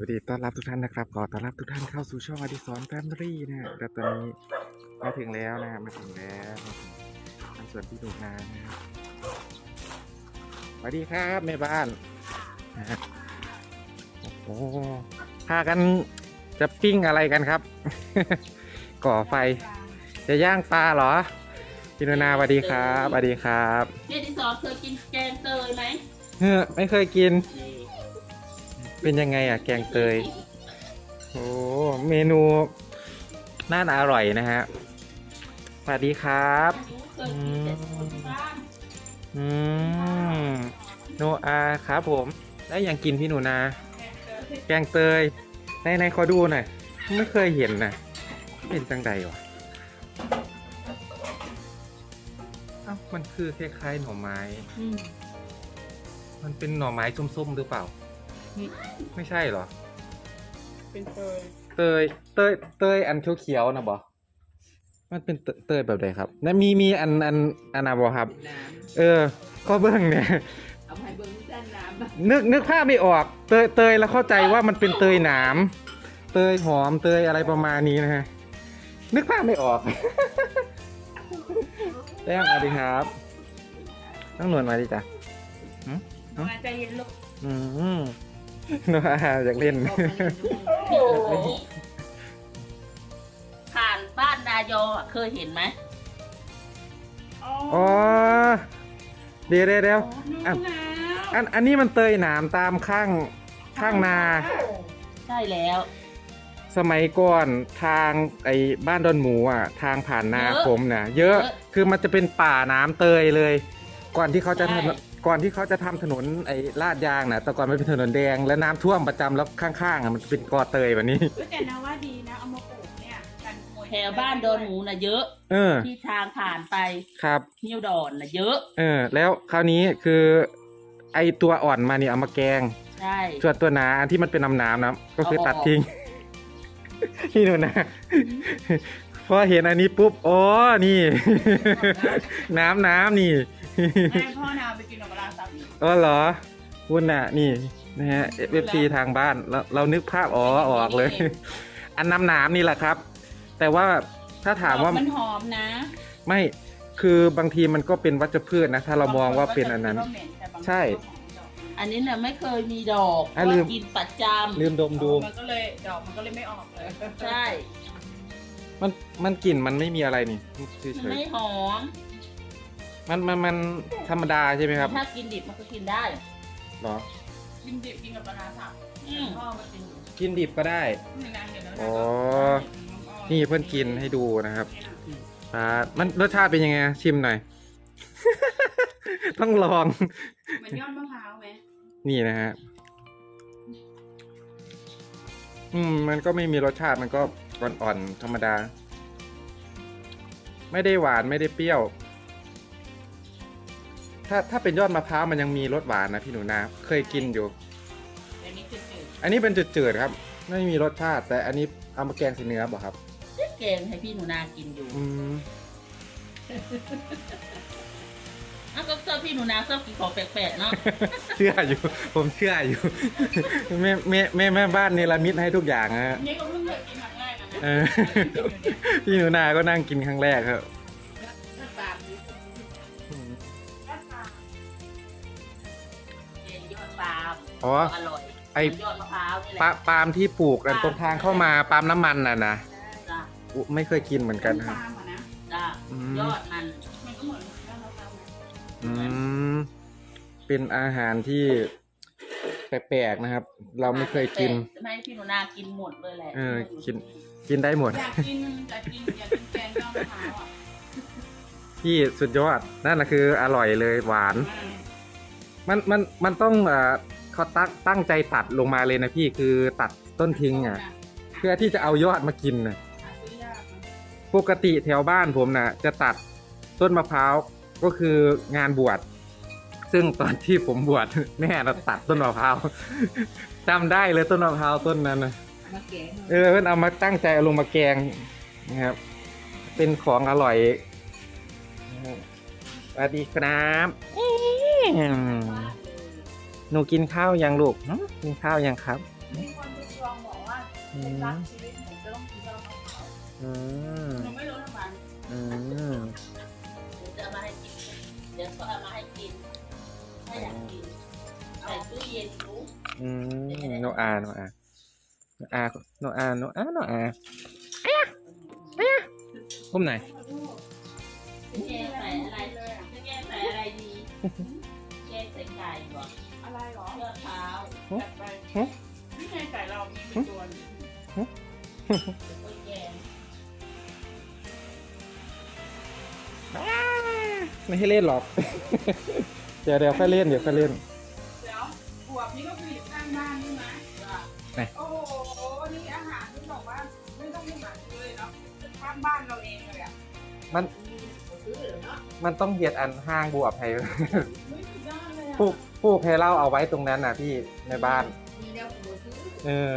สวัสดีต้อนรับทุกท่านนะครับ ขอต้อนรับทุกท่านเข้าสู่ช่องอดิสรแฟมิลี่นะฮะแล้วตอนนี้มาถึงแล้วนะฮะมาถึงแล้วมาถึงทางสวนพี่หนูนานะครับสวัสดีครับแม่บ้านนะฮะโอ้โหพากันจะปิ้งอะไรกันครับ ก่อไฟ จะย่างปลาเหรอพี่หนูนาสวัสดีครับสวัสดีครับเจดิสอเคยกินแกงเตยไหมเฮ้อไม่เคยกิน เป็นยังไงอะแกงเตย โอ้เมนูน่าอร่อยนะฮะ สวัสดีครับเคยกินแต่คนบ้านอืมโนอาครับผม แล้วยังกินพี่หนูนา แกงเตยในในขอดูหน่อย ไม่เคยเห็นนะเป็นจังใดวะเอ้ามันคือคล้ายๆหน่อไม้ อืมมันเป็นหน่อไม้ส้มๆหรือเปล่า อืมไม่ใช่เหรอ เป็นเตยเตย เตย เตยอันเขียวๆนะบอมันเป็นเตเตยแบบใดครับนะมีมีอันอันอันนะบอครับ น้เออ ก็เบิ้งเนี่ยำเอาให้เบิ้งด้านน้ำบ้างนึกนึกภาพไม่ออก เตยเตยแล้วเข้าใจว่ามันเป็นเตยหนาม เตยหอมเตยอะไรประมาณนี้นะฮะ นึกภาพไม่ออก แต้มสวัสดีครับน้องหนวลมาดิจ้ะมาใจเย็นลูกอืมโนอาอยากเล่นผ่านบ้านนายอเคยเห็นไหมอ๋อ เดี๋ยวเดี๋ยวเดี๋ยวอัอันอันนี้มันเตยหนามตามข้างข้างนา ใช่แล้วสมัยก่อนทางไอ้บ้านดอนหมูอะ ทางผ่านนาเยอะผมน่ะเยอะเยอะคือมันจะเป็นป่าน้ำเตยเลย ก่อนที่เขาจะใช่ทำ ก่อนที่เขาจะทำถนนไอ้ลาดยางน่ะแต่ก่อนมันเป็นถนนแดง แล้วน้ำท่วมประจำแล้วข้างๆอะมันจะเป็นกอเตยแบบนี้เฮ้ยแต่นะว่าดีนะเอามาปลูกเนี่ยกันขโมยแถวบ้านโดนหมูน่ะเยอะเออที่ทางผ่านไปครับเหี่ยวดอนน่ะเยอะ เออ แล้วคราวนี้คือ ไอ้ตัวอ่อนมาเนี่ยเอามาแกงใช่ส่วนตัวหนาอันที่มันเป็นน้ำน้ำๆนะก็คือเอาออกตัดทิ้งพี่หนูนะพอเห็นอันนี้ปุ๊บโอ้นี่ น้ำน้ำนี่ ให้พ่อนาวไปกินกับร้านสามีอ๋อเหรอคุณน่ะนี่นะฮะเอฟซีทางบ้านเราเรานึกภาพอ๋อออกเลย อันน้ำน้ำนี่แหละครับ แต่ว่าถ้าถามว่ามันหอมนะ ไม่คือบางทีมันก็เป็นวัชพืชนะ ถ้าเรามองว่าเป็นอันนั้นบางคก็จะคิดว่าเหม็นแต่บางคนใช่ก็หอมดอกอันนี้น่ะไม่เคยมีดอกอะลืมเพราะกินประจลืมดมดู มันก็เลยดอกมันก็เลยไม่ออกเลยำใช่ มันมันกลิ่นมันไม่มีอะไรนี่เฉมันยไม่หอมๆ มันมันมันธรรมดาใช่ไหมครับถ้ากินดิบมันก็กินได้เหรอ กินดิบกินกับปลาร้าสับอืมพ่อมากินอยู่กินดิบก็ได้นี่นางเดี๋ยวนะอ๋อ นี่เพื่อนกินให้ดูนะครับอ่ามันรสชาติเป็นยังไงชิมหน่อย ต้องลอง เหมือนยอดมะพร้าวไหมนี่นะฮะ อืม มันก็ไม่มีรสชาติ มันก็อ่อนๆธรรมดา ไม่ได้หวานไม่ได้เปรี้ยว ถ้าถ้าเป็นยอดมะพร้าวมันยังมีรสหวานนะพี่หนูนาเคยกินอยู่ อันนี้จืดอันนี้เป็นจืดๆครับ ไม่มีรสชาติ แต่อันนี้เอามาแกงใส่เนื้อบ่ครับแกงให้พี่หนูนากินอยู่อืมอ้าวก็ชอบพี่หนูนาชอบกินของแปลกๆเนาะ เชื่ออยู่ ผมเชื่ออยู่ แม่แม่แม่แม่บ้านเนรมิตให้ทุกอย่างนะฮะๆนี่ก็เพิ่งเคยกินครั้งแรกนะ เออ พี่หนูนาก็นั่งกินครั้งแรกครับ อ๋อ อร่อยไอ้ ยอดมะพร้าวนี่แหปาละปาล์มที่ปลูกกันตรงทางเข้ามาปาล์มน้ำมันน่ะนะจ้ะอุ๊ไม่เคยกินเหมือนกันครับตามอะนะ จ้ะอืม ยอดมันมันก็เหมือนยอดมะพร้าวนะอืมเป็นอาหารที่แปลกๆนะครับ เราไม่เคยกินจะไม่ให้พี่หนูนากินหมดเลยแหละเออกิน กินได้หมด อยากกินอยากกินอยากกินแกงยอดมะพร้าวอะที่สุดยอดนั่นแหละคืออร่อยเลยหวาน มันมันมันต้องเอ่อ เขาตั้งตั้งใจตัดลงมาเลยนะพี่คือตัดต้นทิ้งอะ เพื่อที่จะเอายอดมากินน่ะหาซื้อยากนะปกติแถวบ้านผมน่ะ จะตัดต้นมะพร้าวก็คืองานบวชซึ่งตอนที่ผมบวชแม่เราตัดต้นมะพร้าวจำได้เลยต้นมะพร้าวต้นนั้นนะมาแกงเออเพื่อนเอามาตั้งใจเอาลงมาแกงนะครับ เป็นของอร่อยสวัสดีครับอืม หนูกินข้าวยังลูกหึกินข้าวยังครับมีความรู้สึกอืเป็นมรักชีวิตหนูจะต้องกินข้ากับเขาอืมหนูไม่รู้ทำไมอืมเดี๋ยวจะเอามาให้กิน เดี๋ยวก็เอามาให้กิน ถ้าอยากกินใส่ตู้เย็นรู้อืมโนอาโนอาโนอาโนอาโนอาโนอาอุ้มไหนอยพี่แกใส่อะไรเลยอะแกใส่อะไรดี เชือกเท้าจัดไปนี่ไงไก่เรามีเป็นตัวนี่โอ้ยแกงไม่ให้เล่นหรอก เดี๋ยวเดี๋ยวค่อยเล่นเดี๋ยวค่อยเล่น เดี๋ยวบวบนี่ก็คืออยู่ข้างบ้านใช่ไหมว่าโอ้โห นี่อาหารที่บอกว่าไม่ต้องไปหาซื้อเลยเนาะข้างบ้านเราเองเลยอะมัน ซื้อเหรอเนาะมันต้องเหยียดอันห้างบวบให้ ไม่สุดยอดเลยอะปลูก ปลูกให้เราเอาไว้ตรงนั้นน่ะพี่ในบ้าน มีแล้วผมซื้อเออ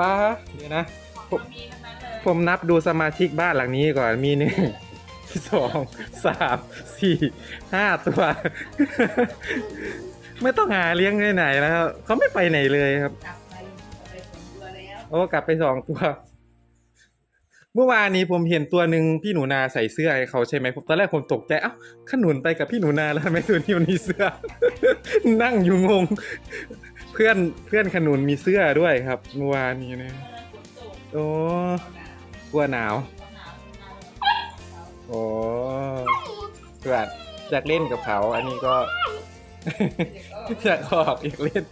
ป้าเดี๋ยวนะ ของเรามีทั้งนั้นเลยผมนับดูสมาชิกบ้านหลังนี้ก่อนมีหนึ่ง สองสามสี่ห้าตัว ไม่ต้องหาเลี้ยงที่ไหนแล้วครับเขาไม่ไปไหนเลยครับ กลับไปไปสองตัวแล้ว โอ้กลับไปสองตัว เมื่อวานนี้ผมเห็นตัวหนึ่งพี่หนูนาใส่เสื้อให้เขาใช่ไหมผมตอนแรกผมตกใจเอ้าขนุนไปกับพี่หนูนาแล้วทำไมตัวนี้มันมีเสื้อ นั่งอยู่งง เพื่อนเพื่อนขนุนมีเสื้อด้วยครับ เมื่อวานนี้นะโอ้หนาวกลัวหนาวโอ้เพื่อนอยากเล่นกับเขา อันนี้ก็อยากออกอยากเล่น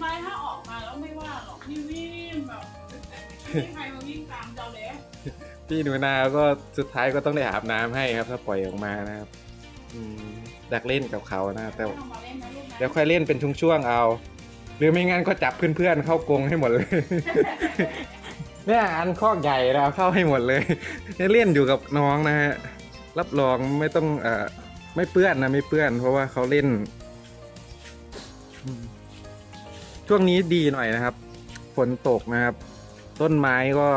ไม่ถ้าออกมาแล้วไม่ว่าหรอกพี่วิ่งแบบไม่ใคร พี่หนูนาก็สุดท้ายก็ต้องได้อาบน้ำให้ครับ ถ้าปล่อยออกมานะครับอยากเล่นกับเขานะแต่ไม่ต้องมาเล่นนะลูกนะเดี๋ยวค่อยเล่นเป็นช่วงๆเอา หรือไม่งั้นก็จับเพื่อนๆเข้ากรงให้หมดเลยเนี่ยอันคอกใหญ่แล้วเข้าให้หมดเลยเล่นอยู่กับน้องนะฮะรับรองไม่ต้องเอ่อไม่เปื้อนนะไม่เปื้อน เพราะว่าเขาเล่น ช่วงนี้ดีหน่อยนะครับฝนตกนะครับ ต้นไม้ก็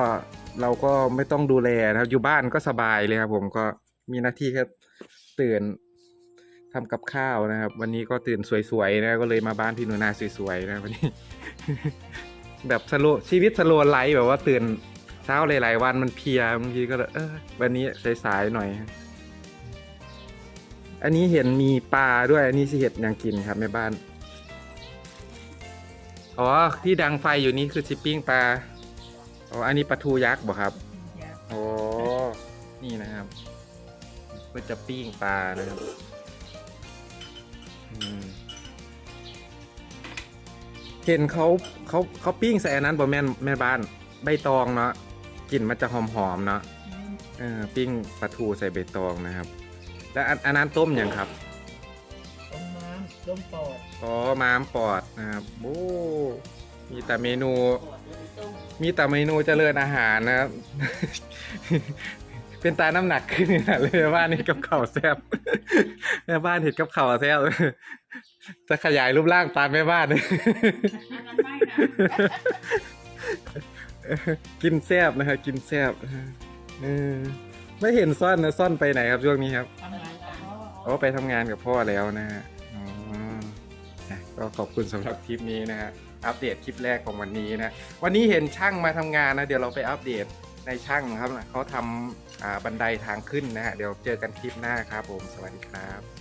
เราก็ไม่ต้องดูแลนะครับ อยู่บ้านก็สบายเลยครับผมก็มีหน้าที่แค่ตื่นทำกับข้าวนะครับ วันนี้ก็ตื่นสวยๆนะก็เลยมาบ้านพี่หนูนาสวยๆนะวันนี้ แบบสโลชีวิตสโลไลฟ์แบบว่าตื่นเช้าหลายๆวันมันเพลียบางทีก็เออวันนี้สายๆหน่อย อันนี้เห็นมีปลาด้วยอันนี้สิเห็ดยังกินครับแม่บ้านอ๋อที่ดังไฟอยู่นี่คือชิปปิ้งปลา อ๋ออันนี้ปลาทูยักษ์บ่ครับโอ้นี่นะครับก็จะปิ้งปลานะครับอืมเห็นเขาเขาเขาปิ้งใส่อันนั้นบ่แม่นแม่บ้านใบตองเนาะกลิ่นมันจะหอมๆเนาะเออปิ้งปลาทูใส่ใบตองนะครับ แล้วอันอันนั้นต้มยังครับต้มน้ำต้มปอดอ๋อม้ามปอดนะครับโอ้มีแต่เมนูปอดเลยต้ มมีแต่เมนูเจริญอาหารนะครับ เป็นตาน้ำหนักขึ้นนะเลยแม่บ้านนี่กับข่าวแซ่บแม่บ้านเห็นกับข่าวแซ่บจะขยายรูปร่างตามแม่บ้านอันนั้นไม่นะกินแซ่บนะครับกินแซ่บเออไม่เห็นซ่อนนะซ่อนไปไหนครับช่วงนี้ครับทำงานกันโอ้ไปทำงานกับพ่อแล้วนะฮะอ๋อนะก็ขอบคุณสำหรับคลิปนี้นะฮะ อัปเดตคลิปแรกของวันนี้นะ วันนี้เห็นช่างมาทำงานนะ เดี๋ยวเราไปอัปเดตในช่างครับเขาทำอ่าบันไดทางขึ้นนะฮะ เดี๋ยวเจอกันคลิปหน้าครับผม สวัสดีครับ